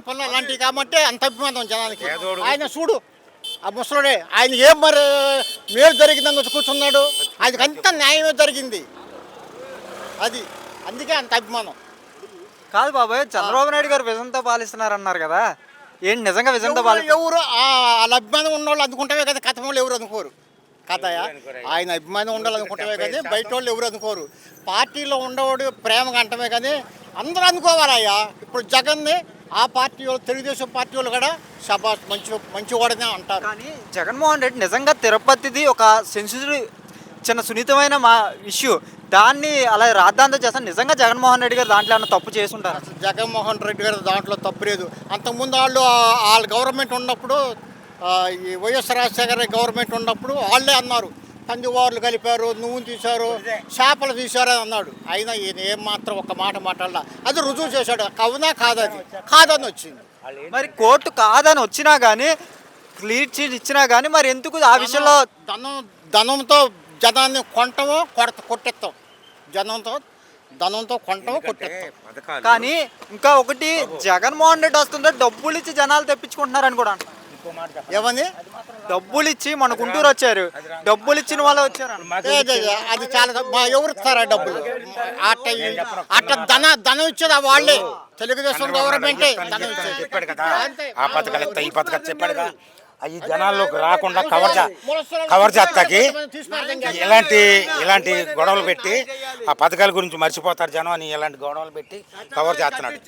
చేయని పనులు అలాంటివి కాబట్టి అంత అభిమానం జనానికి. ఆయన చూడు ఆ ముసలుడే ఆయన ఏం మరి మేలు జరిగిందని కూర్చున్నాడు? ఆయనకి అంత న్యాయమే జరిగింది. అది అందుకే అంత అభిమానం. కాదు బాబాయ్ చంద్రబాబు నాయుడు గారు విజన్తో పాలిస్తున్నారు అన్నారు కదా. ఏంటి నిజంగా విజన్తో పాలి ఎవరు- వాళ్ళ అభిమానం ఉన్న వాళ్ళు అనుకుంటామే కదా కథ వాళ్ళు ఎవరు అనుకోరు. కథయా ఆయన అభిమానం ఉండాలనుకుంటామే కానీ బయట వాళ్ళు ఎవరు అనుకోరు. పార్టీలో ఉండేవాడు ప్రేమగా అంటమే కానీ అందరూ అనుకోవాలయ్యా. ఇప్పుడు జగన్ని ఆ పార్టీ వాళ్ళు తెలుగుదేశం పార్టీ వాళ్ళు కూడా శబాష్ మంచి మంచివాడనే అంటారు. కానీ జగన్మోహన్ రెడ్డి నిజంగా తిరుపతిది ఒక సెన్సిటివ్ చిన్న సున్నితమైన మా ఇష్యూ. దాన్ని అలా రాద్దాంతో చేస్తాను నిజంగా జగన్మోహన్ రెడ్డి గారు దాంట్లో ఏమైనా తప్పు చేసుంటారు జగన్మోహన్ రెడ్డి గారు దాంట్లో తప్పు లేదు. అంతకుముందు వాళ్ళు వాళ్ళ గవర్నమెంట్ ఉన్నప్పుడు ఈ వైఎస్ రాజశేఖర రెడ్డి గవర్నమెంట్ ఉన్నప్పుడు వాళ్ళే అన్నారు. పందివార్లు కలిపారు నువ్వు తీశారు చేపలు తీశారు అని అన్నాడు. అయినా ఈయన ఏం మాత్రం ఒక మాట మాట్లాడాల. అది రుజువు చేశాడు. కవునా కాదది కాదని వచ్చింది. మరి కోర్టు కాదని వచ్చినా కానీ క్లీన్ చీట్ ఇచ్చినా కానీ మరి ఎందుకు ఆ విషయంలో ధనం ధనంతో జనాన్ని కొంటమో కొడత కొట్టెత్తాం. జనంతో ధనంతో కొంటమో కొట్టెత్తాం. కానీ ఇంకా ఒకటి జగన్మోహన్ రెడ్డి వస్తుంటే డబ్బులు ఇచ్చి జనాలు తెప్పించుకుంటున్నారని కూడా అంటున్నారు. ఏమని డబ్బులు ఇచ్చి మన గుంటూరు వచ్చారు. డబ్బులు ఇచ్చిన వాళ్ళే వచ్చారు. అది చాలా మా ఎవరు ఇస్తారా డబ్బులు? అట్ట అట్ట ధన ధనం ఇచ్చేది ఆ వాళ్ళే. తెలుగుదేశం గవర్నమెంటే ధనం ఇచ్చేది. చెప్పాడు కదా. అంతే. ఆ పథకాలు ఈ పథకాలు చెప్పాడు కదా. అవి జనాల్లోకి రాకుండా కవర్ కవర్ చేస్తాకి ఇలాంటి ఇలాంటి గొడవలు పెట్టి ఆ పథకాల గురించి మర్చిపోతారు జనం అని ఇలాంటి గొడవలు పెట్టి కవర్ చేస్తున్నాడు.